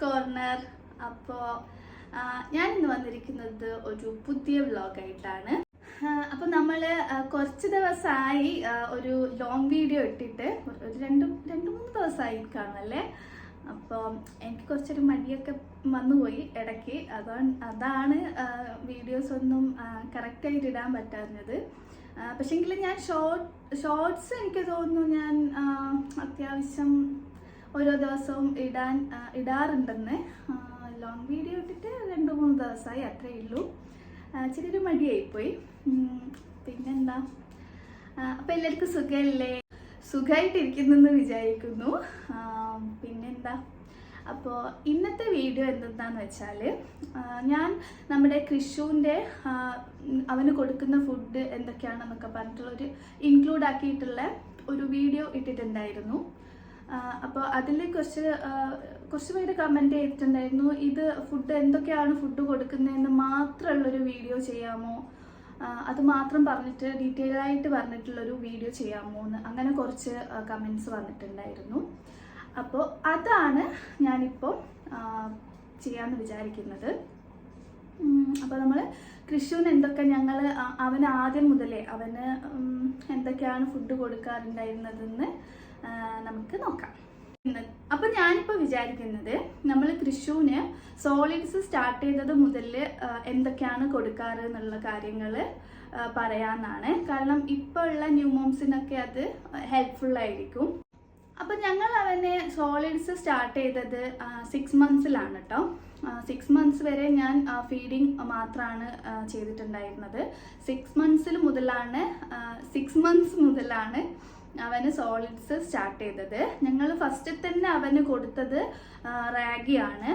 Corner അപ്പോൾ ഞാൻ ഇന്ന് വന്നിരിക്കുന്നത് ഒരു പുതിയ വ്ലോഗായിട്ടാണ് അപ്പോൾ നമ്മൾ കുറച്ച് ദിവസമായി ഒരു ലോങ് വീഡിയോ ഇട്ടിട്ട് ഒരു രണ്ട് രണ്ട് മൂന്ന് ദിവസമായി കാണുമല്ലേ അപ്പോൾ എനിക്ക് കുറച്ചൊരു മടിയൊക്കെ വന്നുപോയി ഇടയ്ക്ക്. അതാണ് അതാണ് വീഡിയോസ് ഒന്നും കറക്റ്റായിട്ട് ഇടാൻ പറ്റാഞ്ഞത്. പക്ഷേങ്കിൽ ഞാൻ ഷോർട്ട് ഷോർട്സ് എനിക്ക് തോന്നുന്നു ഞാൻ അത്യാവശ്യം ഓരോ ദിവസവും ഇടാൻ ഇടാറുണ്ടെന്ന്. ലോങ് വീഡിയോ ഇട്ടിട്ട് രണ്ട് മൂന്ന് ദിവസമായി അത്രയേ ഉള്ളൂ. ചെറിയൊരു മടിയായിപ്പോയി. പിന്നെന്താ? അപ്പം എല്ലാവർക്കും സുഖമല്ലേ? സുഖമായിട്ടിരിക്കുന്നെന്ന് വിചാരിക്കുന്നു. പിന്നെന്താ? അപ്പോൾ ഇന്നത്തെ വീഡിയോ എന്തെന്നാന്ന് വെച്ചാൽ ഞാൻ നമ്മുടെ കൃഷുവിന്റെ അവന് കൊടുക്കുന്ന ഫുഡ് എന്തൊക്കെയാണെന്നൊക്കെ പറഞ്ഞിട്ടുള്ള ഒരു ഇൻക്ലൂഡ് ആക്കിയിട്ടുള്ള ഒരു വീഡിയോ ഇട്ടിട്ടുണ്ടായിരുന്നു. അപ്പോൾ അതിൽ കുറച്ച് കുറച്ച് പേര് കമന്റ് ചെയ്തിട്ടുണ്ടായിരുന്നു. ഇത് ഫുഡ് എന്തൊക്കെയാണ് ഫുഡ് കൊടുക്കുന്നതെന്ന് മാത്രമുള്ളൊരു വീഡിയോ ചെയ്യാമോ? അത് മാത്രം പറഞ്ഞിട്ട് ഡീറ്റെയിൽ ആയിട്ട് പറഞ്ഞിട്ടുള്ളൊരു വീഡിയോ ചെയ്യാമോ എന്ന് അങ്ങനെ കുറച്ച് കമൻസ് വന്നിട്ടുണ്ടായിരുന്നു. അപ്പോൾ അതാണ് ഞാനിപ്പോൾ ചെയ്യാമെന്ന് വിചാരിക്കുന്നത്. അപ്പോൾ നമ്മൾ കൃഷുവിന് എന്തൊക്കെ ഞങ്ങൾ അവന് ആദ്യം മുതലേ അവന് എന്തൊക്കെയാണ് ഫുഡ് കൊടുക്കാറുണ്ടായിരുന്നതെന്ന് നമുക്ക് നോക്കാം. അപ്പൊ ഞാനിപ്പോൾ വിചാരിക്കുന്നത് നമ്മൾ തൃശ്ശൂന് സോളിഡ്സ് സ്റ്റാർട്ട് ചെയ്തത് മുതൽ എന്തൊക്കെയാണ് കൊടുക്കാറ് എന്നുള്ള കാര്യങ്ങൾ പറയാമെന്നാണ് കാരണം ഇപ്പോൾ ഉള്ള ന്യൂ മോംസിനൊക്കെ അത് ഹെൽപ്ഫുൾ ആയിരിക്കും. അപ്പം ഞങ്ങൾ അവനെ സോളിഡ്സ് സ്റ്റാർട്ട് ചെയ്തത് സിക്സ് മന്ത്സിലാണ് കേട്ടോ സിക്സ് മന്ത്സ് വരെ ഞാൻ ഫീഡിങ് മാത്രമാണ് ചെയ്തിട്ടുണ്ടായിരുന്നത്. സിക്സ് മന്ത്സിൽ മുതലാണ് സിക്സ് മന്ത്സ് മുതലാണ് അവന് സോളിഡ്സ് സ്റ്റാർട്ട് ചെയ്തത്. ഞങ്ങൾ ഫസ്റ്റ് തന്നെ അവന് കൊടുത്തത് റാഗിയാണ്.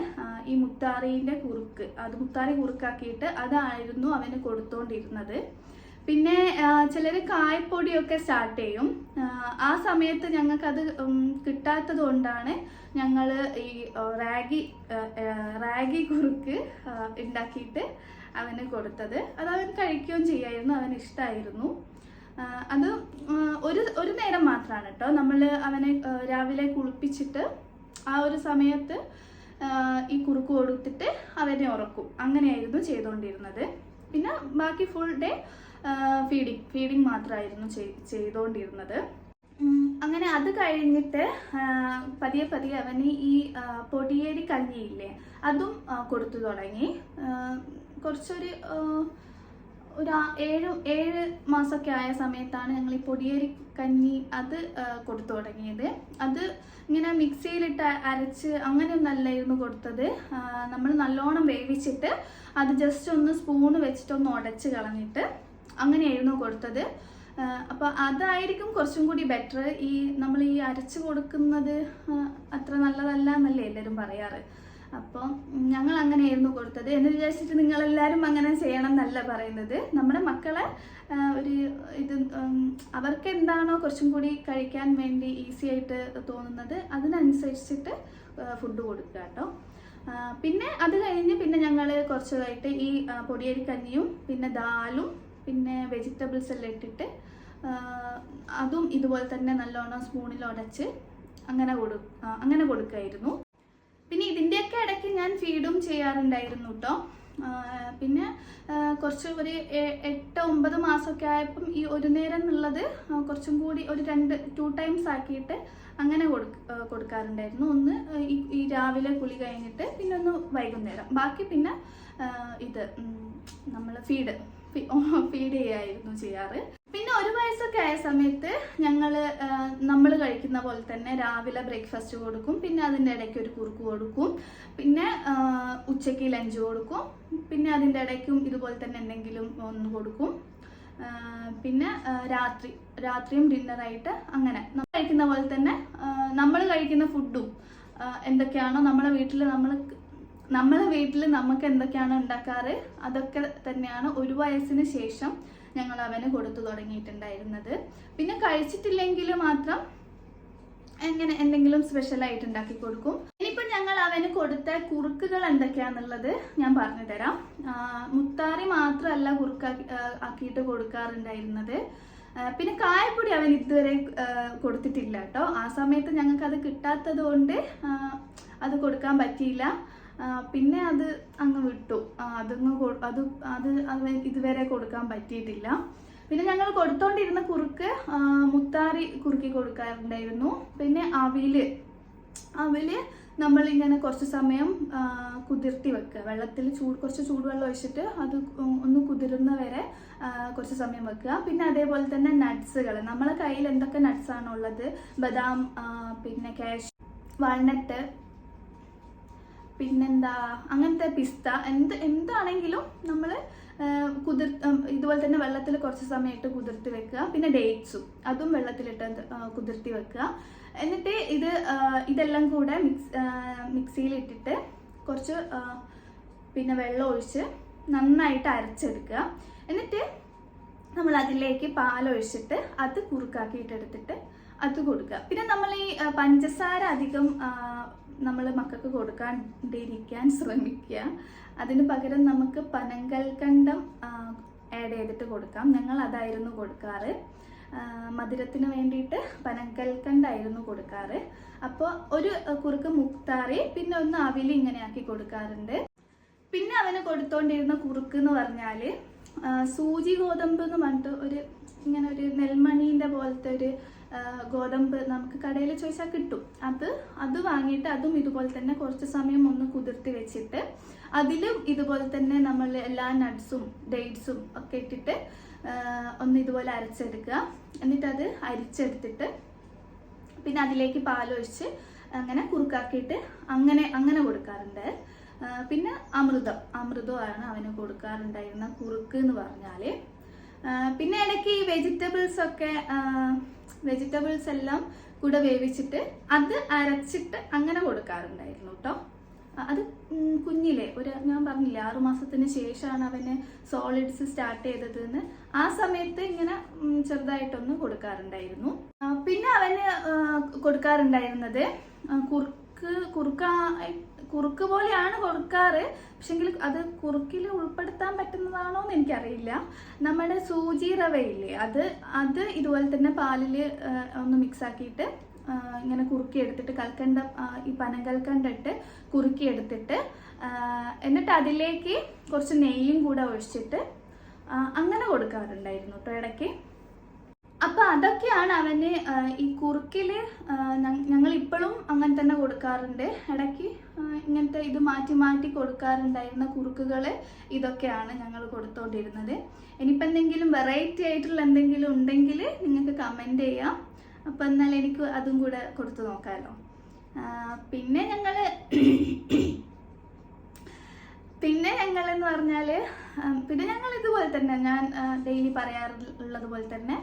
ഈ മുത്താറിന്റെ കുറുക്ക്. അത് മുത്താറി കുറുക്കാക്കിയിട്ട് അതായിരുന്നു അവന് കൊടുത്തോണ്ടിരുന്നത്. പിന്നെ ചിലർ കായ്പൊടിയൊക്കെ സ്റ്റാർട്ട് ചെയ്യും. ആ, സമയത്ത് ഞങ്ങൾക്കത് കിട്ടാത്തത് കൊണ്ടാണ് ഞങ്ങൾ ഈ റാഗി റാഗി കുറുക്ക് ഉണ്ടാക്കിയിട്ട് അവന് കൊടുത്തത്. അത് അവൻ കഴിക്കുകയും ചെയ്യായിരുന്നു. അവന് ഇഷ്ടമായിരുന്നു അത് ഒരു ഒരു നേരം മാത്രമാണ് കേട്ടോ നമ്മൾ അവനെ രാവിലെ കുളിപ്പിച്ചിട്ട് ആ ഒരു സമയത്ത് ഈ കുറുക്ക് കൊടുത്തിട്ട് അവനെ ഉറക്കും. അങ്ങനെയായിരുന്നു ചെയ്തുകൊണ്ടിരുന്നത് പിന്നെ ബാക്കി ഫുൾ ഡേ ഫീഡിങ് ഫീഡിങ് മാത്രമായിരുന്നു ചെയ്തുകൊണ്ടിരുന്നത് അങ്ങനെ അത് കഴിഞ്ഞിട്ട് പതിയെ പതിയെ അവന് ഈ പൊടിയേരി കഞ്ഞിയില്ലേ അതും കൊടുത്തു തുടങ്ങി. കുറച്ചൊരു ഒരു ഏഴ് ഏഴ് മാസമൊക്കെ ആയ സമയത്താണ് ഞങ്ങൾ ഈ പൊടിയേരി കഞ്ഞി അത് കൊടുത്തു തുടങ്ങിയത്. അത് ഇങ്ങനെ മിക്സിയിലിട്ട് അരച്ച് അങ്ങനെയൊന്നല്ലായിരുന്നു കൊടുത്തത്. നമ്മൾ നല്ലോണം വേവിച്ചിട്ട് അത് ജസ്റ്റ് ഒന്ന് സ്പൂണ് വെച്ചിട്ടൊന്ന് ഉടച്ച് കളഞ്ഞിട്ട് അങ്ങനെയായിരുന്നു കൊടുത്തത്. അപ്പോൾ അതായിരിക്കും കുറച്ചും കൂടി ബെറ്റർ ഈ നമ്മൾ ഈ അരച്ച് കൊടുക്കുന്നത് അത്ര നല്ലതല്ല എന്നല്ലേ എല്ലാവരും പറയാറ്. അപ്പോൾ ഞങ്ങൾ അങ്ങനെയായിരുന്നു കൊടുത്തത് എന്ന് വിചാരിച്ചിട്ട് നിങ്ങളെല്ലാവരും അങ്ങനെ ചെയ്യണം എന്നല്ല പറയുന്നത്. നമ്മുടെ മക്കളെ ഒരു ഇത് അവർക്ക് എന്താണോ കുറച്ചും കൂടി കഴിക്കാൻ വേണ്ടി ഈസി ആയിട്ട് തോന്നുന്നത് അതിനനുസരിച്ചിട്ട് ഫുഡ് കൊടുക്കുക കേട്ടോ. പിന്നെ അത് കഴിഞ്ഞ് പിന്നെ ഞങ്ങൾ കുറച്ചതായിട്ട് ഈ പൊടിയരി കഞ്ഞിയും പിന്നെ ദാലും പിന്നെ വെജിറ്റബിൾസ് എല്ലാം ഇട്ടിട്ട് അതും ഇതുപോലെ തന്നെ നല്ലോണം സ്പൂണിൽ ഉടച്ച് അങ്ങനെ കൊടു അങ്ങനെ കൊടുക്കുമായിരുന്നു പിന്നെ ഇതിന്റെയൊക്കെ ഇടയ്ക്ക് ഞാൻ ഫീഡും ചെയ്യാറുണ്ടായിരുന്നു കേട്ടോ പിന്നെ കുറച്ച് ഒരു എട്ട് ഒമ്പത് മാസമൊക്കെ ആയപ്പം ഈ ഒരു നേരം എന്നുള്ളത് കുറച്ചും കൂടി ഒരു രണ്ട് ടു ടൈംസ് ആക്കിയിട്ട് അങ്ങനെ കൊടുക്ക കൊടുക്കാറുണ്ടായിരുന്നു. ഒന്ന് ഈ രാവിലെ കുളി കഴിഞ്ഞിട്ട് പിന്നെ ഒന്ന് വൈകുന്നേരം. ബാക്കി പിന്നെ ഇത് നമ്മൾ ഫീഡ് ഫീഡ് ചെയ്യായിരുന്നു ചെയ്യാറ്. പിന്നെ ഒരു വയസ്സൊക്കെ ആയ സമയത്ത് ഞങ്ങൾ നമ്മൾ കഴിക്കുന്ന പോലെ തന്നെ രാവിലെ ബ്രേക്ക്ഫാസ്റ്റ് കൊടുക്കും പിന്നെ അതിന്റെ ഇടയ്ക്ക് ഒരു കുറുക്ക് കൊടുക്കും പിന്നെ ഉച്ചയ്ക്ക് ലഞ്ച് കൊടുക്കും പിന്നെ അതിന്റെ ഇടയ്ക്കും ഇതുപോലെ തന്നെ എന്തെങ്കിലും ഒന്ന് കൊടുക്കും. പിന്നെ രാത്രി രാത്രിയും ഡിന്നറായിട്ട് അങ്ങനെ. നമ്മൾ കഴിക്കുന്ന പോലെ തന്നെ നമ്മൾ കഴിക്കുന്ന ഫുഡും എന്തൊക്കെയാണോ നമ്മളെ വീട്ടിൽ നമ്മൾ നമ്മളെ വീട്ടിൽ നമുക്ക് എന്തൊക്കെയാണ് ഉണ്ടാക്കാറ്? അതൊക്കെ തന്നെയാണ് ഒരു വയസ്സിന് ശേഷം ഞങ്ങൾ അവന് കൊടുത്തു തുടങ്ങിയിട്ടുണ്ടായിരുന്നത്. പിന്നെ കഴിച്ചിട്ടില്ലെങ്കിൽ മാത്രം എങ്ങനെ എന്തെങ്കിലും സ്പെഷ്യൽ ആയിട്ട് ഉണ്ടാക്കി കൊടുക്കും. ഇനിയിപ്പോൾ ഞങ്ങൾ അവന് കൊടുത്ത കുറുക്കുകൾ എന്തൊക്കെയാണെന്നുള്ളത് ഞാൻ പറഞ്ഞു തരാം മുത്താറി മാത്രമല്ല കുറുക്കാക്കി ആക്കിയിട്ട് കൊടുക്കാറുണ്ടായിരുന്നത്. പിന്നെ കായപ്പൊടി അവൻ ഇതുവരെ കൊടുത്തിട്ടില്ല കേട്ടോ. ആ സമയത്ത് ഞങ്ങൾക്ക് അത് കിട്ടാത്തത് കൊണ്ട് അത് കൊടുക്കാൻ പറ്റിയില്ല. പിന്നെ അത് അങ്ങ് വിട്ടു. അതങ്ങ് അത് അത് അവൻ ഇതുവരെ കൊടുക്കാൻ പറ്റിയിട്ടില്ല. പിന്നെ ഞങ്ങൾ കൊടുത്തോണ്ടിരുന്ന കുറുക്ക് മുത്താറി കുറുക്കി കൊടുക്കാറുണ്ടായിരുന്നു. പിന്നെ അവിൽ. അവിൽ നമ്മളിങ്ങനെ കുറച്ച് സമയം കുതിർത്തി വെക്കുക. വെള്ളത്തിൽ ചൂട് കുറച്ച് ചൂടുവെള്ളം ഒഴിച്ചിട്ട് അത് ഒന്ന് കുതിരുന്ന വരെ കുറച്ച് സമയം വെക്കുക. പിന്നെ അതേപോലെ തന്നെ നട്ട്സുകൾ. നമ്മളെ കയ്യിൽ എന്തൊക്കെ നട്ട്സാണുള്ളത്? ബദാം പിന്നെ കാഷ് വാൾനട്ട് പിന്നെന്താ? അങ്ങനത്തെ പിസ്ത എന്ത് എന്താണെങ്കിലും നമ്മൾ കുതിർ ഇതുപോലെ തന്നെ വെള്ളത്തിൽ കുറച്ച് സമയത്ത് കുതിർത്തി വെക്കുക. പിന്നെ ഡേറ്റ്സും അതും വെള്ളത്തിലിട്ട് കുതിർത്തി വെക്കുക. എന്നിട്ട് ഇത് ഇതെല്ലാം കൂടെ മിക്സ് മിക്സിയിൽ ഇട്ടിട്ട് കുറച്ച് പിന്നെ വെള്ളം ഒഴിച്ച് നന്നായിട്ട് അരച്ചെടുക്കുക. എന്നിട്ട് നമ്മൾ അതിലേക്ക് പാലൊഴിച്ചിട്ട് അത് കുറുക്കാക്കിയിട്ടെടുത്തിട്ട് അത് കൊടുക്കുക. പിന്നെ നമ്മൾ ഈ പഞ്ചസാര അധികം നമ്മൾ മക്കൾക്ക് കൊടുക്കാണ്ടിരിക്കാൻ ശ്രമിക്കുക. അതിന് പകരം നമുക്ക് പനങ്കൽക്കണ്ടം ആഡ് ചെയ്തിട്ട് കൊടുക്കാം. ഞങ്ങൾ അതായിരുന്നു കൊടുക്കാറ്. മധുരത്തിന് വേണ്ടിയിട്ട് പനങ്കൽക്കണ്ടായിരുന്നു കൊടുക്കാറ്. അപ്പോൾ ഒരു കുറുക്ക് മുക്താറി പിന്നെ ഒന്ന് അവിൽ ഇങ്ങനെ ആക്കി കൊടുക്കാറുണ്ട്. പിന്നെ അവന് കൊടുത്തോണ്ടിരുന്ന കുറുക്ക് എന്ന് പറഞ്ഞാൽ സൂചി ഗോതമ്പ് എന്ന് പറഞ്ഞിട്ട് ഒരു ഇങ്ങനെ ഒരു നെൽമണീന്റെ പോലത്തെ ഒരു ഗോതമ്പ് നമുക്ക് കടയിൽ ചോദിച്ചാൽ കിട്ടും. അത് അത് വാങ്ങിയിട്ട് അതും ഇതുപോലെ തന്നെ കുറച്ച് സമയം ഒന്ന് കുതിർത്തി വെച്ചിട്ട് അതിലും ഇതുപോലെ തന്നെ നമ്മൾ എല്ലാ നട്ട്സും ഡേറ്റ്സും ഒക്കെ ഇട്ടിട്ട് ഒന്ന് ഇതുപോലെ അരച്ചെടുക്കുക. എന്നിട്ട് അത് അരിച്ചെടുത്തിട്ട് പിന്നെ അതിലേക്ക് പാലൊഴിച്ച് അങ്ങനെ കുറുക്കാക്കിയിട്ട് അങ്ങനെ അങ്ങനെ കൊടുക്കാറുണ്ട്. പിന്നെ അമൃതം. അമൃതമാണ് അവന് കൊടുക്കാറുണ്ടായിരുന്ന കുറുക്ക് എന്ന് പറഞ്ഞാൽ പിന്നെ ഇടയ്ക്ക് ഈ വെജിറ്റബിൾസ് ഒക്കെ വെജിറ്റബിൾസ് എല്ലാം കൂടെ വേവിച്ചിട്ട് അത് അരച്ചിട്ട് അങ്ങനെ കൊടുക്കാറുണ്ടായിരുന്നു കേട്ടോ അത് കുഞ്ഞിലെ ഒരു ഞാൻ പറഞ്ഞില്ലേ ആറു മാസത്തിന് ശേഷമാണ് അവന് സോളിഡ്സ് സ്റ്റാർട്ട് ചെയ്തത് എന്ന് ആ സമയത്ത് ഇങ്ങനെ ചെറുതായിട്ടൊന്ന് കൊടുക്കാറുണ്ടായിരുന്നു. പിന്നെ അവന് കൊടുക്കാറുണ്ടായിരുന്നത് കുറുക്ക് കുറുക്ക കുറുക്ക് പോലെയാണ് കൊടുക്കാറ്. പക്ഷെങ്കിൽ അത് കുറുക്കിൽ ഉൾപ്പെടുത്താൻ പറ്റുന്നതാണോ എന്ന് എനിക്കറിയില്ല. നമ്മുടെ സൂചി റവയില്ലേ അത് അത് ഇതുപോലെ തന്നെ പാലിൽ ഒന്ന് മിക്സ് ആക്കിയിട്ട് ഇങ്ങനെ കുറുക്കി എടുത്തിട്ട് കൽക്കണ്ട ഈ ഈ പനകൽക്കണ്ട ഇട്ട് കുറുക്കി എടുത്തിട്ട് എന്നിട്ട് അതിലേക്ക് കുറച്ച് നെയ്യും കൂടെ ഒഴിച്ചിട്ട് അങ്ങനെ കൊടുക്കാറുണ്ടായിരുന്നു കേട്ടോ ഇടയ്ക്ക്. അപ്പൊ അതൊക്കെയാണ് അവന് ഈ കുറുക്കിൽ ഞങ്ങൾ ഇപ്പോഴും അങ്ങനെ തന്നെ കൊടുക്കാറുണ്ട്. ഇടയ്ക്ക് ഇങ്ങനത്തെ ഇത് മാറ്റി മാറ്റി കൊടുക്കാറുണ്ടായിരുന്ന കുറുക്കുകൾ ഇതൊക്കെയാണ് ഞങ്ങൾ കൊടുത്തോണ്ടിരുന്നത്. ഇനിയിപ്പോൾ എന്തെങ്കിലും വെറൈറ്റി ആയിട്ടുള്ള എന്തെങ്കിലും ഉണ്ടെങ്കിൽ നിങ്ങൾക്ക് കമന്റ് ചെയ്യാം. അപ്പം എന്നാൽ എനിക്ക് അതും കൂടെ കൊടുത്തു നോക്കാമല്ലോ പിന്നെ ഞങ്ങൾ പിന്നെ ഞങ്ങൾ എന്ന് പറഞ്ഞാൽ പിന്നെ ഞങ്ങൾ ഇതുപോലെ തന്നെ ഞാൻ ഡെയിലി പറയാറുള്ളത് പോലെ തന്നെ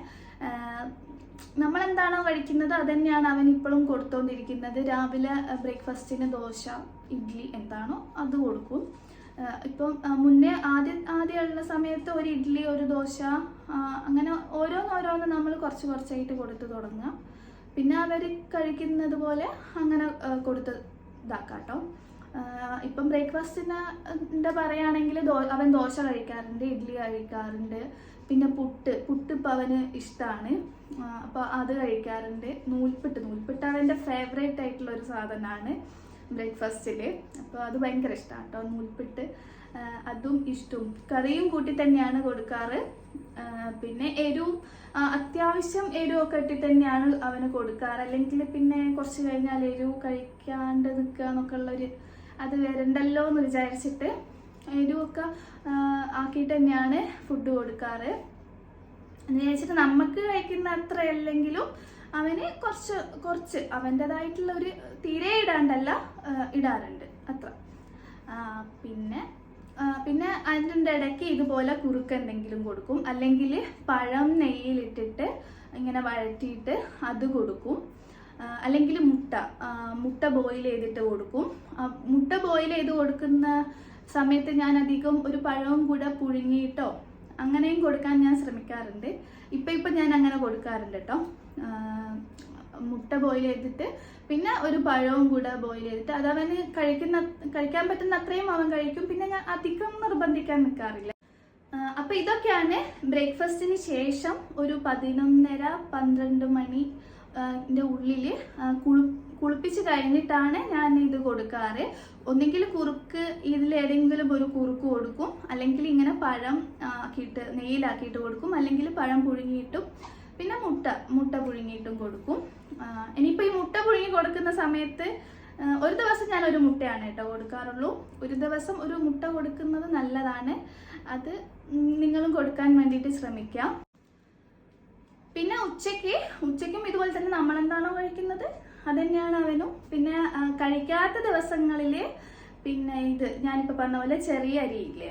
നമ്മൾ എന്താണോ കഴിക്കുന്നത് അത് തന്നെയാണ് അവൻ ഇപ്പോഴും കൊടുത്തുകൊണ്ടിരിക്കുന്നത് രാവിലെ ബ്രേക്ക്ഫാസ്റ്റിന് ദോശ ഇഡ്ഡലി എന്താണോ അത് കൊടുക്കും. ഇപ്പം മുന്നേ ആദ്യം ആദ്യമുള്ള സമയത്ത് ഒരു ഇഡ്ഡലി ഒരു ദോശ അങ്ങനെ ഓരോന്നോരോന്ന് നമ്മൾ കുറച്ച് കുറച്ചായിട്ട് കൊടുത്തു തുടങ്ങുക പിന്നെ അവർ കഴിക്കുന്നത് പോലെ അങ്ങനെ കൊടുത്ത് ഇതാക്കാം കേട്ടോ. ഇപ്പം ബ്രേക്ക്ഫാസ്റ്റിന് എന്താ പറയുകയാണെങ്കിൽ അവൻ ദോശ കഴിക്കാറുണ്ട് ഇഡ്ഡലി കഴിക്കാറുണ്ട് പിന്നെ പുട്ട് പുട്ട് ഇപ്പം അവന് ഇഷ്ടമാണ് അപ്പോൾ അത് കഴിക്കാറുണ്ട്. നൂൽപ്പിട്ട് നൂൽപ്പിട്ട് അവന്റെ ഫേവറേറ്റ് ആയിട്ടുള്ള ഒരു സാധനമാണ് ബ്രേക്ക്ഫാസ്റ്റിൽ അപ്പോൾ അത് ഭയങ്കര ഇഷ്ടമാണ് കേട്ടോ നൂൽപ്പിട്ട് അതും ഇഷ്ടവും കറിയും കൂട്ടി തന്നെയാണ് കൊടുക്കാറ്. പിന്നെ എരിവും അത്യാവശ്യം എരിവൊക്കെ ഇട്ടി തന്നെയാണ് അവന് കൊടുക്കാറ്. അല്ലെങ്കിൽ പിന്നെ കുറച്ച് കഴിഞ്ഞാൽ എരിവ് കഴിക്കാണ്ട് നിൽക്കുക എന്നൊക്കെ ഉള്ളൊരു അത് വരണ്ടല്ലോ എന്ന് വിചാരിച്ചിട്ട് എരിവൊക്കെ ആക്കിയിട്ട് തന്നെയാണ് ഫുഡ് കൊടുക്കാറ്. എന്ന് വിചാരിച്ചിട്ട് നമുക്ക് കഴിക്കുന്ന അത്ര അല്ലെങ്കിലും അവന് കുറച്ച് കുറച്ച് അവന്റെതായിട്ടുള്ള ഒരു തീരെ ഇടാണ്ടല്ല ഇടാറുണ്ട്. അത്ര. പിന്നെ പിന്നെ അതിന്റെ ഇടയ്ക്ക് ഇതുപോലെ കുറുക്ക് എന്തെങ്കിലും കൊടുക്കും. അല്ലെങ്കിൽ പഴം നെയ്യിലിട്ടിട്ട് ഇങ്ങനെ വഴറ്റിയിട്ട് അത് കൊടുക്കും. അല്ലെങ്കിൽ മുട്ട മുട്ട ബോയിൽ ചെയ്തിട്ട് കൊടുക്കും. മുട്ട ബോയിൽ ചെയ്ത് കൊടുക്കുന്ന സമയത്ത് ഞാൻ അധികം ഒരു പഴവും കൂടെ പുഴുങ്ങിയിട്ടോ അങ്ങനെയും കൊടുക്കാൻ ഞാൻ ശ്രമിക്കാറുണ്ട്. ഇപ്പം ഇപ്പം ഞാൻ അങ്ങനെ കൊടുക്കാറുണ്ട് കേട്ടോ മുട്ട ബോയിൽ ചെയ്തിട്ട് പിന്നെ ഒരു പഴവും കൂടെ ബോയിൽ ചെയ്തിട്ട് അത് അവന് കഴിക്കുന്ന കഴിക്കാൻ പറ്റുന്ന അത്രയും അവൻ കഴിക്കും. പിന്നെ ഞാൻ അധികം നിർബന്ധിക്കാൻ നിൽക്കാറില്ല അപ്പം ഇതൊക്കെയാണ് ബ്രേക്ക്ഫാസ്റ്റിന് ശേഷം ഒരു പതിനൊന്നര പന്ത്രണ്ട് മണി ആ, ഉള്ളിൽ ഉള്ളിൽ കുളിപ്പിച്ച് കഴിഞ്ഞിട്ടാണ് ഞാൻ ഇത് കൊടുക്കാറ്. ഒന്നെങ്കിൽ കുറുക്ക് ഇതിൽ ഏതെങ്കിലും ഒരു കുറുക്ക് കൊടുക്കും. അല്ലെങ്കിൽ ഇങ്ങനെ പഴം ആക്കിയിട്ട് നെയ്യിലാക്കിയിട്ട് കൊടുക്കും. അല്ലെങ്കിൽ പഴം പുഴുങ്ങിയിട്ടും പിന്നെ മുട്ട മുട്ട പുഴുങ്ങിയിട്ടും കൊടുക്കും. ഇനിയിപ്പോൾ ഈ മുട്ട പുഴുങ്ങി കൊടുക്കുന്ന സമയത്ത് ഒരു ദിവസം ഞാൻ ഒരു മുട്ടയാണ് കേട്ടോ കൊടുക്കാറുള്ളൂ. ഒരു ദിവസം ഒരു മുട്ട കൊടുക്കുന്നത് നല്ലതാണ്. അത് നിങ്ങളും കൊടുക്കാൻ വേണ്ടിയിട്ട് ശ്രമിക്കാം. പിന്നെ ഉച്ചയ്ക്ക് ഉച്ചയ്ക്കും ഇതുപോലെ തന്നെ നമ്മൾ എന്താണോ കഴിക്കുന്നത്? അത് തന്നെയാണ് അവനും. പിന്നെ കഴിക്കാത്ത ദിവസങ്ങളിൽ പിന്നെ ഇത് ഞാനിപ്പോൾ പറഞ്ഞ പോലെ ചെറിയ അരിയില്ലേ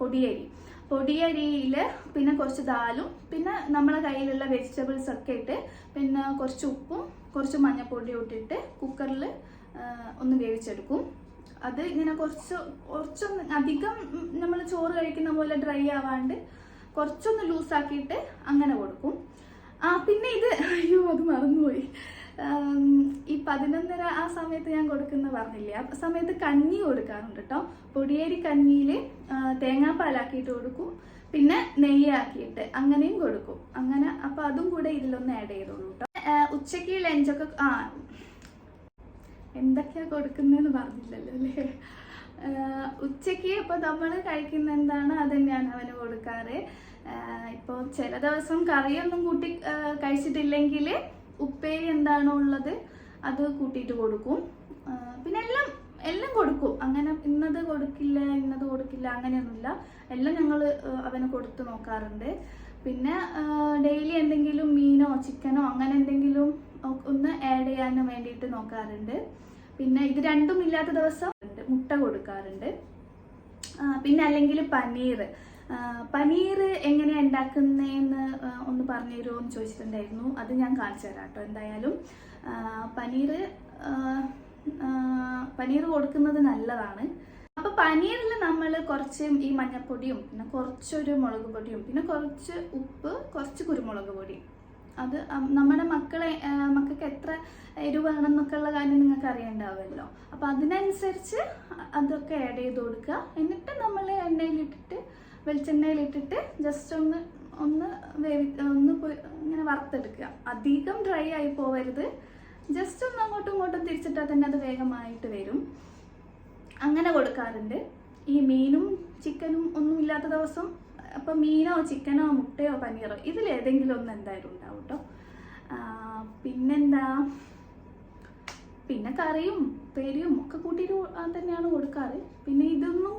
പൊടിയരി. പൊടിയരിയിൽ പിന്നെ കുറച്ച് ദാലും പിന്നെ നമ്മളെ കയ്യിലുള്ള വെജിറ്റബിൾസ് ഒക്കെ ഇട്ട് പിന്നെ കുറച്ച് ഉപ്പും കുറച്ച് മഞ്ഞപ്പൊടിയും ഇട്ടിട്ട് കുക്കറിൽ ഒന്ന് വേവിച്ചെടുക്കും. അത് ഇങ്ങനെ കുറച്ച് കുറച്ചൊന്ന് അധികം നമ്മൾ ചോറ് കഴിക്കുന്ന പോലെ ഡ്രൈ ആവാണ്ട് കുറച്ചൊന്ന് ലൂസാക്കിയിട്ട് അങ്ങനെ കൊടുക്കും. ആ പിന്നെ ഇത് അയ്യോ അത് മറന്നുപോയി. ഈ പതിനൊന്നര ആ സമയത്ത് ഞാൻ കൊടുക്കുന്ന പറഞ്ഞില്ലേ ആ സമയത്ത് കഞ്ഞി കൊടുക്കാറുണ്ട് കേട്ടോ പൊടിയേരി കഞ്ഞിയിൽ തേങ്ങാപ്പാലാക്കിയിട്ട് കൊടുക്കും. പിന്നെ നെയ്യാക്കിയിട്ട് അങ്ങനെയും കൊടുക്കും. അങ്ങനെ അപ്പം അതും കൂടെ ഇതിലൊന്ന് ആഡ് ചെയ്തോളൂ കേട്ടോ ഉച്ചയ്ക്ക് ലഞ്ചൊക്കെ ആ എന്തൊക്കെയാ കൊടുക്കുന്നതെന്ന് പറഞ്ഞില്ലല്ലോ അല്ലേ? ഉച്ചയ്ക്ക് ഇപ്പോൾ നമ്മൾ കഴിക്കുന്ന എന്താണ്? അത് തന്നെയാണ് അവന് കൊടുക്കാറ്. ഇപ്പോൾ ചില ദിവസം കറിയൊന്നും കൂട്ടി കഴിച്ചിട്ടില്ലെങ്കിൽ ഉപ്പേരി എന്താണോ ഉള്ളത് അത് കൂട്ടിയിട്ട് കൊടുക്കും. പിന്നെ എല്ലാം എല്ലാം കൊടുക്കും. അങ്ങനെ ഇന്നത് കൊടുക്കില്ല ഇന്നത് കൊടുക്കില്ല അങ്ങനെയൊന്നുമില്ല. എല്ലാം ഞങ്ങൾ അവന് കൊടുത്തു നോക്കാറുണ്ട്. പിന്നെ ഡെയിലി എന്തെങ്കിലും മീനോ ചിക്കനോ അങ്ങനെ എന്തെങ്കിലും ഒന്ന് ആഡ് ചെയ്യാൻ വേണ്ടിയിട്ട് നോക്കാറുണ്ട്. പിന്നെ ഇത് രണ്ടും ഇല്ലാത്ത ദിവസം മുട്ട കൊടുക്കാറുണ്ട്. പിന്നെ അല്ലെങ്കിൽ പനീർ പനീർ എങ്ങനെയാണ് ഉണ്ടാക്കുന്നതെന്ന് ഒന്ന് പറഞ്ഞു തരുമോ എന്ന് ചോദിച്ചിട്ടുണ്ടായിരുന്നു. അത് ഞാൻ കാണിച്ചു തരാം കേട്ടോ എന്തായാലും. പനീർ പനീർ കൊടുക്കുന്നത് നല്ലതാണ്. അപ്പൊ പനീറിൽ നമ്മൾ കുറച്ച് ഈ മഞ്ഞൾപ്പൊടിയും പിന്നെ കുറച്ചൊരു മുളക് പൊടിയും പിന്നെ കുറച്ച് ഉപ്പ് കുറച്ച് കുരുമുളക് പൊടിയും. അത് നമ്മുടെ മക്കളെ മക്കൾക്ക് എത്ര എരിവ് വേണം എന്നൊക്കെയുള്ള കാര്യം നിങ്ങൾക്ക് അറിയണ്ടാവുമല്ലോ. അപ്പൊ അതിനനുസരിച്ച് അതൊക്കെ ആഡ് ചെയ്ത് കൊടുക്കുക. എന്നിട്ട് നമ്മൾ എണ്ണയിലിട്ടിട്ട് വെളിച്ചെണ്ണയിലിട്ടിട്ട് ജസ്റ്റ് ഒന്ന് ഒന്ന് വേവി ഒന്ന് ഇങ്ങനെ വറുത്തെടുക്കുക. അധികം ഡ്രൈ ആയി പോവരുത്. ജസ്റ്റ് ഒന്ന് അങ്ങോട്ടും ഇങ്ങോട്ടും തിരിച്ചിട്ടാൽ തന്നെ അത് വേഗമായിട്ട് വരും. അങ്ങനെ കൊടുക്കാറുണ്ട്. ഈ മീനും ചിക്കനും ഒന്നും ഇല്ലാത്ത ദിവസം അപ്പൊ മീനോ ചിക്കനോ മുട്ടയോ പനീറോ ഇതിലേതെങ്കിലും ഒന്ന് എന്തായാലും ഉണ്ടാവും കേട്ടോ പിന്നെന്താ? പിന്നെ കറിയും പേരിയും ഒക്കെ കൂട്ടിയിട്ട് തന്നെയാണ് കൊടുക്കാറ്. പിന്നെ ഇതൊന്നും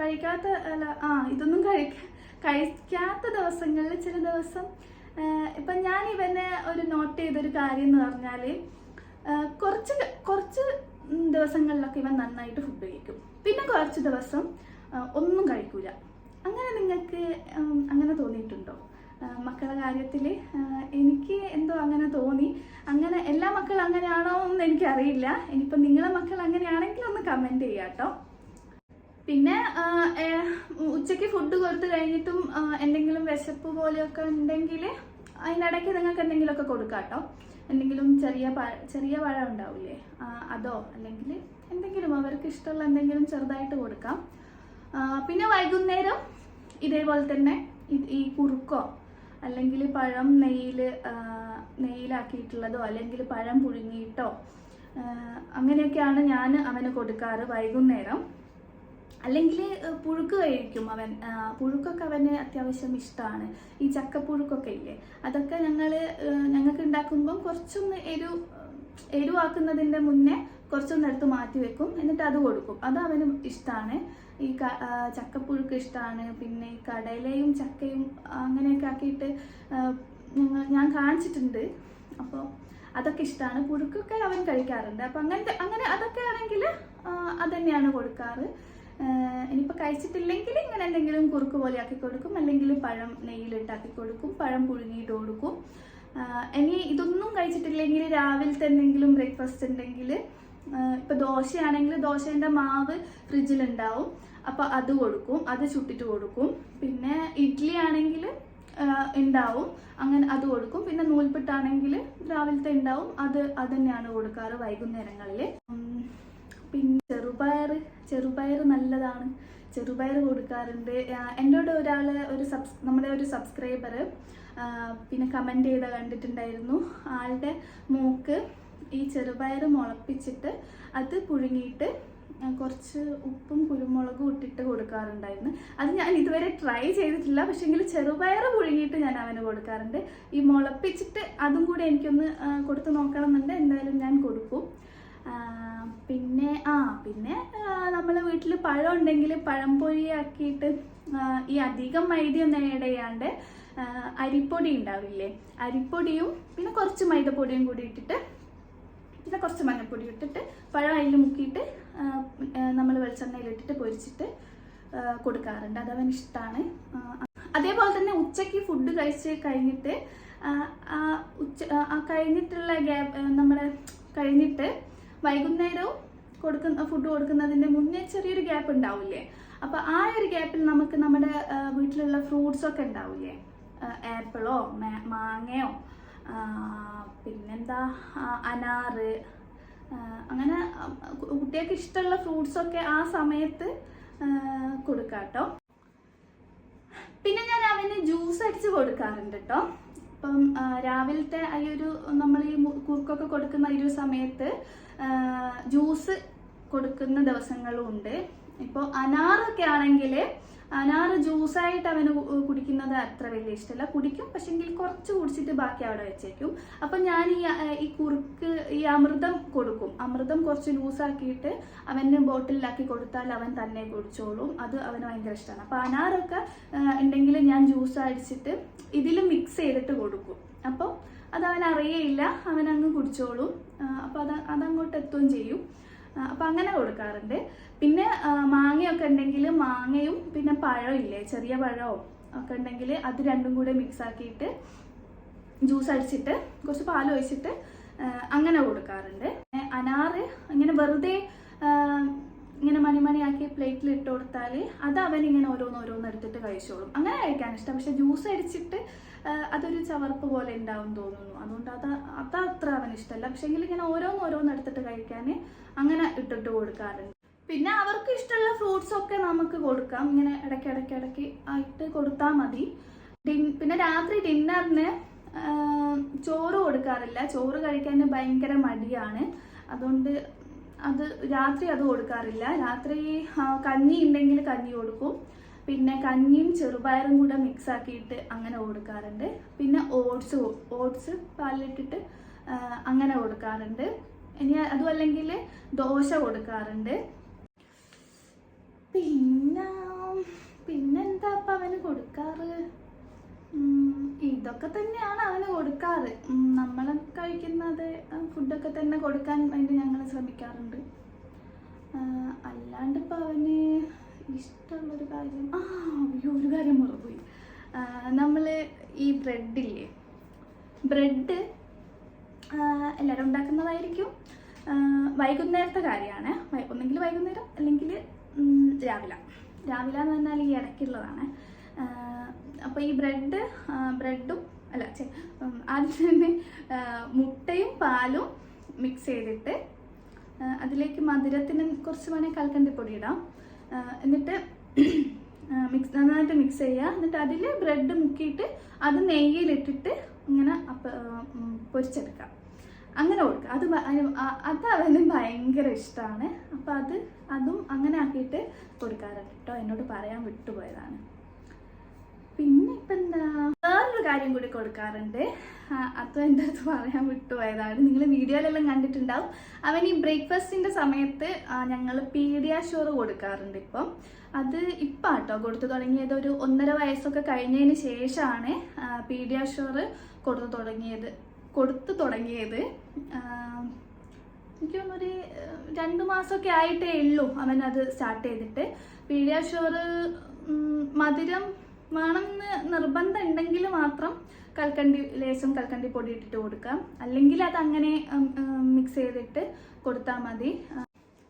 കഴിക്കാത്ത അല്ല ആ ഇതൊന്നും കഴിക്ക കഴിക്കാത്ത ദിവസങ്ങളിൽ ചില ദിവസം ഇപ്പം ഞാൻ ഇവനെ ഒരു നോട്ട് ചെയ്തൊരു കാര്യം എന്ന് പറഞ്ഞാൽ കുറച്ച് കുറച്ച് ദിവസങ്ങളിലൊക്കെ ഇവൻ നന്നായിട്ട് ഫുഡ് കഴിക്കും. പിന്നെ കുറച്ച് ദിവസം ഒന്നും കഴിക്കൂല. അങ്ങനെ നിങ്ങൾക്ക് അങ്ങനെ തോന്നിയിട്ടുണ്ടോ? മക്കളുടെ കാര്യത്തിൽ എനിക്ക് എന്തോ അങ്ങനെ തോന്നി. അങ്ങനെ എല്ലാ മക്കളും അങ്ങനെയാണോ എന്ന് എനിക്കറിയില്ല. ഇനിയിപ്പോൾ നിങ്ങളെ മക്കൾ അങ്ങനെയാണെങ്കിൽ ഒന്ന് കമന്റ് ചെയ്യാം കേട്ടോ. പിന്നെ ഉച്ചയ്ക്ക് ഫുഡ് കൊടുത്തു കഴിഞ്ഞിട്ടും എന്തെങ്കിലും വിശപ്പ് പോലെയൊക്കെ ഉണ്ടെങ്കിൽ അതിനിടയ്ക്ക് നിങ്ങൾക്ക് എന്തെങ്കിലുമൊക്കെ കൊടുക്കാം കേട്ടോ. എന്തെങ്കിലും ചെറിയ ചെറിയ പഴം ഉണ്ടാവില്ലേ? അതോ? അല്ലെങ്കിൽ എന്തെങ്കിലും അവർക്ക് ഇഷ്ടമുള്ള എന്തെങ്കിലും ചെറുതായിട്ട് കൊടുക്കാം. പിന്നെ വൈകുന്നേരം ഇതേപോലെ തന്നെ ഈ കുറുക്കോ അല്ലെങ്കിൽ പഴം നെയ്യിൽ നെയ്യിലാക്കിയിട്ടുള്ളതോ അല്ലെങ്കിൽ പഴം പുഴുങ്ങിയിട്ടോ അങ്ങനെയൊക്കെയാണ് ഞാൻ അവന് കൊടുക്കാറ് വൈകുന്നേരം. അല്ലെങ്കിൽ പുഴുക്ക് കഴിക്കും അവൻ. പുഴുക്കൊക്കെ അവന് അത്യാവശ്യം ഇഷ്ടമാണ് ഈ ചക്കപ്പുഴുക്കൊക്കെ ഇല്ലേ? അതൊക്കെ ഞങ്ങൾ ഞങ്ങൾക്ക് ഉണ്ടാക്കുമ്പം കുറച്ചൊന്ന് എരു എരുവാക്കുന്നതിന്റെ മുന്നേ കുറച്ചൊന്ന് എടുത്ത് മാറ്റി വെക്കും. എന്നിട്ട് അത് കൊടുക്കും. അത് അവന് ഇഷ്ടമാണ് ഈ ചക്കപ്പുഴുക്ക് ഇഷ്ടമാണ് പിന്നെ ഈ കടലയും ചക്കയും അങ്ങനെയൊക്കെ ആക്കിയിട്ട് ഞങ്ങൾ ഞാൻ കാണിച്ചിട്ടുണ്ട്. അപ്പോൾ അതൊക്കെ ഇഷ്ടമാണ് പുഴുക്കൊക്കെ അവൻ കഴിക്കാറുണ്ട്. അപ്പം അങ്ങനത്തെ അങ്ങനെ അതൊക്കെ ആണെങ്കിൽ തന്നെയാണ് കൊടുക്കാറ്. ഇനിയിപ്പോൾ കഴിച്ചിട്ടില്ലെങ്കിൽ ഇങ്ങനെ എന്തെങ്കിലും കുറുക്ക് പോലെ ആക്കി കൊടുക്കും. അല്ലെങ്കിൽ പഴം നെയ്യിലിട്ടാക്കി കൊടുക്കും. പഴം പുഴുങ്ങിയിട്ട് കൊടുക്കും. ഇനി ഇതൊന്നും കഴിച്ചിട്ടില്ലെങ്കിൽ രാവിലത്തെ എന്തെങ്കിലും ബ്രേക്ക്ഫാസ്റ്റ് ഉണ്ടെങ്കിൽ ഇപ്പോൾ ദോശയാണെങ്കിൽ ദോശേന്റെ മാവ് ഫ്രിഡ്ജിൽ ഉണ്ടാവും അപ്പൊ അത് കൊടുക്കും അത് ചുട്ടിട്ട് കൊടുക്കും. പിന്നെ ഇഡ്ഡലി ആണെങ്കിൽ ഉണ്ടാവും. അങ്ങനെ അത് കൊടുക്കും. പിന്നെ നൂൽപ്പെട്ടാണെങ്കിൽ രാവിലത്തെ ഉണ്ടാവും. അത് അത് തന്നെയാണ് കൊടുക്കാറ് വൈകുന്നേരങ്ങളിൽ പിന്നെ ചെറുപയർ ചെറുപയർ നല്ലതാണ്. ചെറുപയർ കൊടുക്കാറുണ്ട്. എന്നോട് ഒരാൾ ഒരു സബ്സ് നമ്മുടെ ഒരു സബ്സ്ക്രൈബർ പിന്നെ കമന്റ് ചെയ്ത കണ്ടിട്ടുണ്ടായിരുന്നു. ആളുടെ മൂക്ക് ഈ ചെറുപയർ മുളപ്പിച്ചിട്ട് അത് പുഴുങ്ങിയിട്ട് കുറച്ച് ഉപ്പും കുരുമുളകും ഇട്ടിട്ട് കൊടുക്കാറുണ്ടായിരുന്നു. അത് ഞാൻ ഇതുവരെ ട്രൈ ചെയ്തിട്ടില്ല. പക്ഷെങ്കിൽ ചെറുപയർ പുഴുങ്ങിയിട്ട് ഞാൻ അവന് കൊടുക്കാറുണ്ട്. ഈ മുളപ്പിച്ചിട്ട് അതും കൂടി എനിക്കൊന്ന് കൊടുത്ത് നോക്കണം എന്നുണ്ട് എന്തായാലും ഞാൻ കൊടുക്കും. പിന്നെ ആ പിന്നെ നമ്മൾ വീട്ടിൽ പഴം ഉണ്ടെങ്കിൽ പഴംപൊരി ആക്കിയിട്ട് ഈ അധികം മൈദയൊന്നും ഇടയാണ്ട് അരിപ്പൊടി ഉണ്ടാവില്ലേ? അരിപ്പൊടിയും പിന്നെ കുറച്ച് മൈദപ്പൊടിയും കൂടി ഇട്ടിട്ട് പിന്നെ കുറച്ച് മഞ്ഞൾപ്പൊടി ഇട്ടിട്ട് പഴം അതിൽ മുക്കിയിട്ട് നമ്മൾ വെളിച്ചെണ്ണയിലിട്ടിട്ട് പൊരിച്ചിട്ട് കൊടുക്കാറുണ്ട്. അത് അവന് ഇഷ്ടമാണ് അതേപോലെ തന്നെ ഉച്ചയ്ക്ക് ഫുഡ് കഴിച്ച് കഴിഞ്ഞിട്ട് ഉച്ച കഴിഞ്ഞിട്ടുള്ള ഗ്യാപ് നമ്മുടെ കഴിഞ്ഞിട്ട് വൈകുന്നേരവും കൊടുക്കുന്ന ഫുഡ് കൊടുക്കുന്നതിന്റെ മുന്നേ ചെറിയൊരു ഗ്യാപ്പ് ഉണ്ടാവില്ലേ? അപ്പോൾ ആ ഒരു ഗ്യാപ്പിൽ നമുക്ക് നമ്മുടെ വീട്ടിലുള്ള ഫ്രൂട്ട്സൊക്കെ ഉണ്ടാവില്ലേ? ആപ്പിളോ മാങ്ങയോ പിന്നെന്താ? അനാറ്. അങ്ങനെ കുട്ടികൾക്ക് ഇഷ്ടമുള്ള ഫ്രൂട്ട്സൊക്കെ ആ സമയത്ത് കൊടുക്കാം കേട്ടോ പിന്നെ ഞാൻ അവന് ജ്യൂസ് അടിച്ച് കൊടുക്കാറുണ്ട് കേട്ടോ ഇപ്പം രാവിലത്തെ ഈ ഒരു നമ്മൾ ഈ കുറുക്കൊക്കെ കൊടുക്കുന്ന ഈ ഒരു സമയത്ത് ജ്യൂസ് കൊടുക്കുന്ന ദിവസങ്ങളും ഉണ്ട്. ഇപ്പോൾ അനാറൊക്കെ ആണെങ്കിൽ അനാറ് ജ്യൂസായിട്ട് അവന് കുടിക്കുന്നത് അത്ര വലിയ ഇഷ്ടമല്ല കുടിക്കും പക്ഷെങ്കിൽ കുറച്ച് കുടിച്ചിട്ട് ബാക്കി അവിടെ വെച്ചേക്കും. അപ്പം ഞാൻ ഈ ഈ കുറുക്ക് ഈ അമൃതം കൊടുക്കും. അമൃതം കുറച്ച് ലൂസാക്കിയിട്ട് അവന് ബോട്ടിലാക്കി കൊടുത്താൽ അവൻ തന്നെ കുടിച്ചോളും. അത് അവന് ഭയങ്കര ഇഷ്ടമാണ് അപ്പോൾ അനാറൊക്കെ ഉണ്ടെങ്കിൽ ഞാൻ ജ്യൂസ് അടിച്ചിട്ട് ഇതിൽ മിക്സ് ചെയ്തിട്ട് കൊടുക്കും. അപ്പോൾ അത് അവൻ അറിയയില്ല. അവൻ അങ്ങ് കുടിച്ചോളും അപ്പോൾ അത് അതങ്ങോട്ട് എത്തുകയും ചെയ്യും അപ്പം അങ്ങനെ കൊടുക്കാറുണ്ട്. പിന്നെ മാങ്ങയൊക്കെ ഉണ്ടെങ്കിൽ മാങ്ങയും പിന്നെ പഴം ഇല്ലേ ചെറിയ പഴമോ ഒക്കെ ഉണ്ടെങ്കിൽ അത് രണ്ടും കൂടെ മിക്സ് ആക്കിയിട്ട് ജ്യൂസ് അടിച്ചിട്ട് കുറച്ച് പാൽ ഒഴിച്ചിട്ട് അങ്ങനെ കൊടുക്കാറുണ്ട്. അനാറ് ഇങ്ങനെ വെറുതെ ഇങ്ങനെ മണിമണിയാക്കി പ്ലേറ്റിൽ ഇട്ട് കൊടുത്താൽ അത് അവൻ ഇങ്ങനെ ഓരോന്ന് ഓരോന്ന് എടുത്തിട്ട് കഴിച്ചോളും. അങ്ങനെ കഴിക്കാൻ ഇഷ്ടം. പക്ഷെ ജ്യൂസ് അടിച്ചിട്ട് അതൊരു ചവർപ്പ് പോലെ ഉണ്ടാവും തോന്നുന്നു. അതുകൊണ്ട് അത് അത് അത്ര അവന് ഇഷ്ടമല്ല പക്ഷെങ്കിൽ ഇങ്ങനെ ഓരോന്ന് ഓരോന്ന് എടുത്തിട്ട് കഴിക്കാൻ അങ്ങനെ ഇട്ടിട്ട് കൊടുക്കാറുണ്ട്. പിന്നെ അവർക്ക് ഇഷ്ടമുള്ള ഫ്രൂട്ട്സ് ഒക്കെ നമുക്ക് കൊടുക്കാം. ഇങ്ങനെ ഇടയ്ക്ക് ഇടയ്ക്ക് ഇടയ്ക്ക് ആയിട്ട് കൊടുത്താൽ മതി. പിന്നെ രാത്രി ഡിന്നറിന് ചോറ് കൊടുക്കാറില്ല. ചോറ് കഴിക്കാൻ ഭയങ്കര മടിയാണ്. അതുകൊണ്ട് അത് രാത്രി അത് കൊടുക്കാറില്ല. രാത്രി കഞ്ഞി ഉണ്ടെങ്കിൽ കഞ്ഞി കൊടുക്കും. പിന്നെ കഞ്ഞിയും ചെറുപയറും കൂടെ മിക്സ് ആക്കിയിട്ട് അങ്ങനെ കൊടുക്കാറുണ്ട്. പിന്നെ ഓട്സ് ഓട്സ് പാലിലിട്ടിട്ട് ആ, അങ്ങനെ കൊടുക്കാറുണ്ട്. ഇനി അതുമല്ലെങ്കിൽ ദോശ കൊടുക്കാറുണ്ട്. പിന്നെ പിന്നെന്താ അപ്പം അവന് കൊടുക്കാറ്? ഇതൊക്കെ തന്നെയാണ് അവന് കൊടുക്കാറ്. നമ്മൾ കഴിക്കുന്നത് ഫുഡൊക്കെ തന്നെ കൊടുക്കാൻ വേണ്ടി ഞങ്ങൾ ശ്രമിക്കാറുണ്ട്. അല്ലാണ്ട് ഇപ്പം അവന് ഇഷ്ടമുള്ളൊരു കാര്യം ആ അയ്യോ ഒരു കാര്യം മറന്നുപോയി. നമ്മൾ ഈ ബ്രെഡില്ലേ? ബ്രെഡ് എല്ലാവരും ഉണ്ടാക്കുന്നതായിരിക്കും. വൈകുന്നേരത്തെ കാര്യമാണ്. ഒന്നെങ്കിൽ വൈകുന്നേരം അല്ലെങ്കിൽ രാവിലെ രാവില. എന്ന് പറഞ്ഞാൽ ഈ ഇടയ്ക്കുള്ളതാണ്. അപ്പോൾ ഈ ബ്രെഡ് ബ്രെഡും അല്ല ആദ്യം തന്നെ മുട്ടയും പാലും മിക്സ് ചെയ്തിട്ട് അതിലേക്ക് മധുരത്തിന് കുറച്ച് വേണേൽ കൽക്കണ്ടിപ്പൊടി ഇടാം. എന്നിട്ട് മിക്സ് നന്നായിട്ട് മിക്സ് ചെയ്യുക. എന്നിട്ട് അതിൽ ബ്രെഡ് മുക്കിയിട്ട് അത് നെയ്യിലിട്ടിട്ട് ഇങ്ങനെ പൊരിച്ചെടുക്കാം. അങ്ങനെ കൊടുക്കുക അത് അത് അവന് ഭയങ്കര ഇഷ്ടമാണ് അപ്പം അത് അതും അങ്ങനെ ആക്കിയിട്ട് കൊടുക്കാറുണ്ട് കേട്ടോ. എന്നോട് പറയാൻ വിട്ടുപോയതാണ്. പിന്നെ ഇപ്പം എന്താ? വേറൊരു കാര്യം കൂടി കൊടുക്കാറുണ്ട്. അതും എന്റെ അടുത്ത് പറയാൻ വിട്ടുപോയതാണ്. നിങ്ങൾ വീഡിയോയിലെല്ലാം കണ്ടിട്ടുണ്ടാവും. അവൻ ഈ ബ്രേക്ക്ഫാസ്റ്റിന്റെ സമയത്ത് ഞങ്ങൾ പീഡിയാഷോർ കൊടുക്കാറുണ്ട് ഇപ്പം. അത് ഇപ്പം കേട്ടോ കൊടുത്തു തുടങ്ങിയത്. ഒരു ഒന്നര വയസ്സൊക്കെ കഴിഞ്ഞതിന് ശേഷമാണ് പീഡിയാഷോർ കൊടുത്തു തുടങ്ങിയത് കൊടുത്തു തുടങ്ങിയത്. ആ, എനിക്ക് തോന്നുന്നൊരു ഏഹ്, രണ്ട് മാസമൊക്കെ ആയിട്ടേ ഉള്ളൂ അവൻ അത് സ്റ്റാർട്ട് ചെയ്തിട്ട്. പീഡിയാഷുവർ മധുരം വേണമെന്ന് നിർബന്ധം ഉണ്ടെങ്കിൽ മാത്രം കൽക്കണ്ടി ലേശം കൽക്കണ്ടി പൊടി ഇട്ടിട്ട് കൊടുക്കാം. അല്ലെങ്കിൽ അത് അങ്ങനെ മിക്സ് ചെയ്തിട്ട് കൊടുത്താൽ മതി.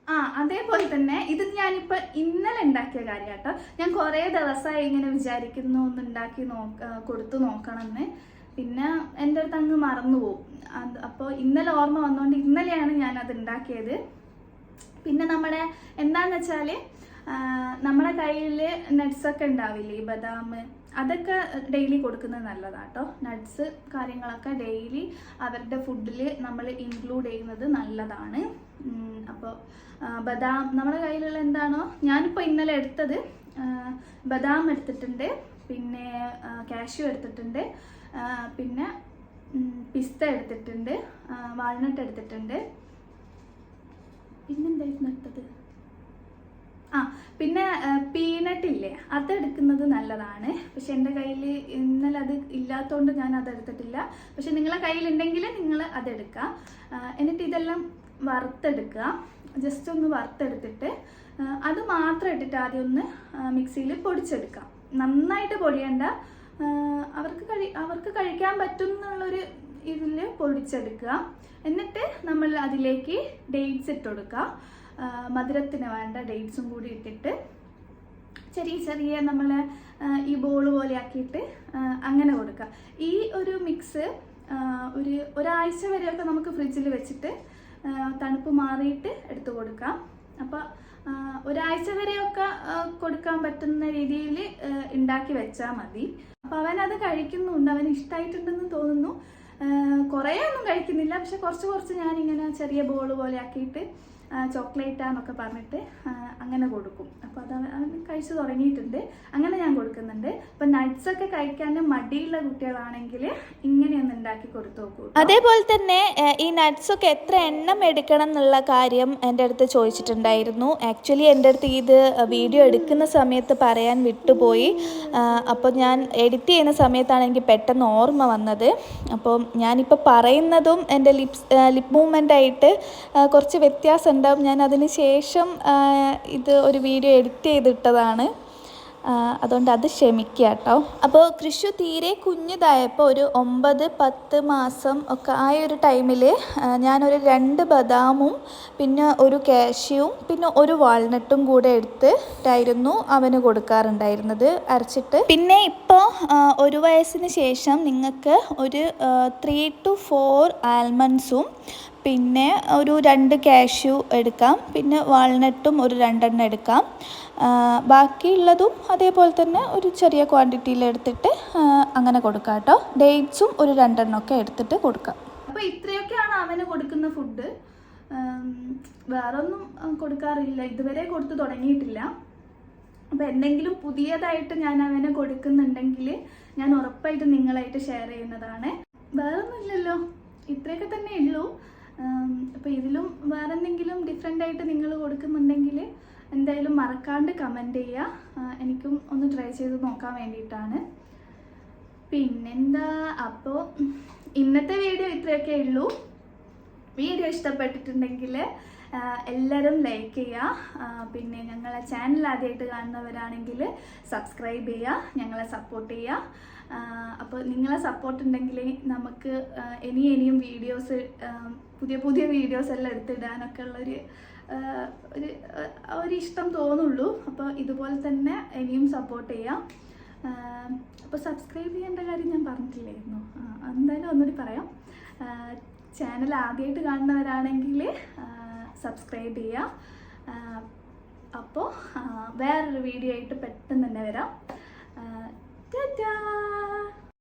ആ അതേപോലെ തന്നെ ഇത് ഞാനിപ്പോൾ ഇന്നലെ ഉണ്ടാക്കിയ കാര്യം കേട്ടോ. ഞാൻ കുറേ ദിവസമായി ഇങ്ങനെ വിചാരിക്കുന്നു ഒന്ന് ഉണ്ടാക്കി നോക്ക കൊടുത്തു കൊടുത്തു നോക്കണമെന്ന്. പിന്നെ എന്റെ അടുത്ത് അങ്ങ് മറന്നുപോകും അപ്പോൾ ഇന്നലെ ഓർമ്മ വന്നുകൊണ്ട് ഇന്നലെയാണ് ഞാൻ അത് ഉണ്ടാക്കിയത് പിന്നെ നമ്മുടെ എന്താന്ന് വെച്ചാൽ നമ്മുടെ കയ്യിൽ നട്ട്സൊക്കെ ഉണ്ടാവില്ലേ ഈ ബദാം? അതൊക്കെ ഡെയിലി കൊടുക്കുന്നത് നല്ലതാണ് കേട്ടോ നട്ട്സ് കാര്യങ്ങളൊക്കെ ഡെയിലി അവരുടെ ഫുഡിൽ നമ്മൾ ഇൻക്ലൂഡ് ചെയ്യുന്നത് നല്ലതാണ്. അപ്പോൾ ബദാം നമ്മുടെ കയ്യിലുള്ള എന്താണോ ഞാനിപ്പോൾ ഇന്നലെ എടുത്തത് ബദാം എടുത്തിട്ടുണ്ട്. പിന്നെ കാഷ്യൂ എടുത്തിട്ടുണ്ട്. പിന്നെ പിസ്ത എടുത്തിട്ടുണ്ട്. വാൾനട്ട് എടുത്തിട്ടുണ്ട്. പിന്നെന്തായിരുന്നു എടുത്തത് ആ പിന്നെ പീനട്ട് ഇല്ലേ? അതെടുക്കുന്നത് നല്ലതാണ്. പക്ഷെ എന്റെ കയ്യിൽ ഇന്നലെ അത് ഇല്ലാത്തതുകൊണ്ട് ഞാൻ അത് എടുത്തിട്ടില്ല. പക്ഷെ നിങ്ങളെ കയ്യിലുണ്ടെങ്കിൽ നിങ്ങൾ അതെടുക്കുക എന്നിട്ട് ഇതെല്ലാം വറുത്തെടുക്കുക. ജസ്റ്റ് ഒന്ന് വറുത്തെടുത്തിട്ട് അത് മാത്രം ഇട്ടിട്ട് ആദ്യം ഒന്ന് മിക്സിയിൽ പൊടിച്ചെടുക്കാം നന്നായിട്ട് പൊടിയണ്ട അവർക്ക് കഴി അവർക്ക് കഴിക്കാൻ പറ്റും എന്നുള്ളൊരു ഇതിൽ പൊടിച്ചെടുക്കുക. എന്നിട്ട് നമ്മൾ അതിലേക്ക് ഡേറ്റ്സ് ഇട്ട് കൊടുക്കുക മധുരത്തിന് വേണ്ട ഡേറ്റ്സും കൂടി ഇട്ടിട്ട് ചെറിയ ചെറിയ നമ്മൾ ഈ ബോൾ പോലെ ആക്കിയിട്ട് അങ്ങനെ കൊടുക്കുക. ഈ ഒരു മിക്സ് ഒരു ഒരാഴ്ച വരെയൊക്കെ നമുക്ക് ഫ്രിഡ്ജിൽ വെച്ചിട്ട് തണുപ്പ് മാറിയിട്ട് എടുത്തു കൊടുക്കാം. അപ്പോൾ ഒരാഴ്ച വരെയൊക്കെ കൊടുക്കാൻ പറ്റുന്ന രീതിയിൽ ഉണ്ടാക്കി വെച്ചാൽ മതി. അവൻ അത് കഴിക്കുന്നുണ്ട്. അവന് ഇഷ്ടമായിട്ടുണ്ടെന്ന് തോന്നുന്നു. കുറേ ഒന്നും കഴിക്കുന്നില്ല. പക്ഷെ കുറച്ച് കുറച്ച് ഞാനിങ്ങനെ ചെറിയ ബോൾ പോലെ ആക്കിയിട്ട് ചോക്ലേറ്റാന്നൊക്കെ പറഞ്ഞിട്ട് അങ്ങനെ കൊടുക്കും. അപ്പോൾ അത് കഴിച്ചു തുടങ്ങിയിട്ടുണ്ട്. അങ്ങനെ ഞാൻ കൊടുക്കുന്നുണ്ട്. അപ്പം നട്ട്സൊക്കെ കഴിക്കാൻ മടിയുള്ള കുട്ടികളാണെങ്കിൽ ഇങ്ങനെയൊന്ന് ഉണ്ടാക്കി കൊടുത്തു നോക്കൂ അതേപോലെ തന്നെ ഈ നട്ട്സൊക്കെ എത്ര എണ്ണം എടുക്കണം എന്നുള്ള കാര്യം എന്റെ അടുത്ത് ചോദിച്ചിട്ടുണ്ടായിരുന്നു. ആക്ച്വലി എന്റെ അടുത്ത് ഇത് വീഡിയോ എടുക്കുന്ന സമയത്ത് പറയാൻ വിട്ടുപോയി. അപ്പോൾ ഞാൻ എഡിറ്റ് ചെയ്യുന്ന സമയത്താണ് എനിക്ക് പെട്ടെന്ന് ഓർമ്മ വന്നത്. അപ്പോൾ ഞാനിപ്പോൾ പറയുന്നതും എന്റെ ലിപ്സ് ലിപ് മൂവ്മെന്റ് ആയിട്ട് കുറച്ച് വ്യത്യാസം ഉണ്ടാവും. ഞാൻ അതിന് ശേഷം ഇത് ഒരു വീഡിയോ എഡിറ്റ് ചെയ്തിട്ടതാണ്. അതുകൊണ്ട് അത് ക്ഷമിക്കുക കേട്ടോ. അപ്പോൾ കൃഷു തീരെ കുഞ്ഞിതായപ്പോൾ ഒരു ഒമ്പത് പത്ത് മാസം ഒക്കെ ആയ ഒരു ടൈമിൽ ഞാനൊരു രണ്ട് ബദാമും പിന്നെ ഒരു കാഷ്യൂവും പിന്നെ ഒരു വാൾനട്ടും കൂടെ എടുത്തിട്ടായിരുന്നു അവന് കൊടുക്കാറുണ്ടായിരുന്നത് അരച്ചിട്ട്. പിന്നെ ഇപ്പോൾ ഒരു വയസ്സിന് ശേഷം നിങ്ങൾക്ക് ഒരു ത്രീ ടു ഫോർ ആൽമണ്ട്സും പിന്നെ ഒരു രണ്ട് കാഷ്യൂ എടുക്കാം പിന്നെ വാൾനട്ടും ഒരു രണ്ടെണ്ണം എടുക്കാം. ആ, ബാക്കിയുള്ളതും അതേപോലെ തന്നെ ഒരു ചെറിയ ക്വാണ്ടിറ്റിയിൽ എടുത്തിട്ട് അങ്ങനെ കൊടുക്കാം കേട്ടോ. ഡേറ്റ്സും ഒരു രണ്ടെണ്ണം ഒക്കെ എടുത്തിട്ട് കൊടുക്കാം. അപ്പോൾ ഇത്രയൊക്കെയാണ് അവന് കൊടുക്കുന്ന ഫുഡ് വേറൊന്നും കൊടുക്കാറില്ല. ഇതുവരെ കൊടുത്തു തുടങ്ങിയിട്ടില്ല. അപ്പോൾ എന്തെങ്കിലും പുതിയതായിട്ട് ഞാൻ അവന് കൊടുക്കുന്നുണ്ടെങ്കിൽ ഞാൻ ഉറപ്പായിട്ട് നിങ്ങളായിട്ട് ഷെയർ ചെയ്യുന്നതാണ്. വേറൊന്നും ഇല്ലല്ലോ ഇത്രയൊക്കെ തന്നെ ഉള്ളൂ. അപ്പോൾ ഇതിലും വേറെ എന്തെങ്കിലും ഡിഫറെന്റ് ആയിട്ട് നിങ്ങൾ കൊടുക്കുന്നുണ്ടെങ്കിൽ എന്തായാലും മറക്കാണ്ട് കമന്റ് ചെയ്യുക. എനിക്കും ഒന്ന് ട്രൈ ചെയ്ത് നോക്കാൻ വേണ്ടിയിട്ടാണ്. പിന്നെന്താ? അപ്പോൾ ഇന്നത്തെ വീഡിയോ ഇത്രയൊക്കെ ഉള്ളൂ. വീഡിയോ ഇഷ്ടപ്പെട്ടിട്ടുണ്ടെങ്കിൽ എല്ലാവരും ലൈക്ക് ചെയ്യുക. പിന്നെ ഞങ്ങളെ ചാനൽ ആദ്യമായിട്ട് കാണുന്നവരാണെങ്കിൽ സബ്സ്ക്രൈബ് ചെയ്യുക. ഞങ്ങളെ സപ്പോർട്ട് ചെയ്യുക. അപ്പോൾ നിങ്ങളെ സപ്പോർട്ട് ഉണ്ടെങ്കിൽ നമുക്ക് ഇനി ഇനിയും വീഡിയോസ് പുതിയ പുതിയ വീഡിയോസ് എല്ലാം എടുത്തിടാനൊക്കെ ഉള്ളൊരു ഒരു ഒരു ഇഷ്ടം തോന്നുള്ളൂ. അപ്പോൾ ഇതുപോലെ തന്നെ ഇനിയും സപ്പോർട്ട് ചെയ്യാം. അപ്പോൾ സബ്സ്ക്രൈബ് ചെയ്യേണ്ട കാര്യം ഞാൻ പറഞ്ഞിട്ടില്ലായിരുന്നു. എന്തായാലും ഒന്നുകൂടി പറയാം. ചാനൽ ആദ്യമായിട്ട് കാണുന്നവരാണെങ്കിൽ സബ്സ്ക്രൈബ് ചെയ്യുക അപ്പോൾ വേറൊരു വീഡിയോ ആയിട്ട് പെട്ടെന്ന് തന്നെ വരാം. ടാറ്റാ!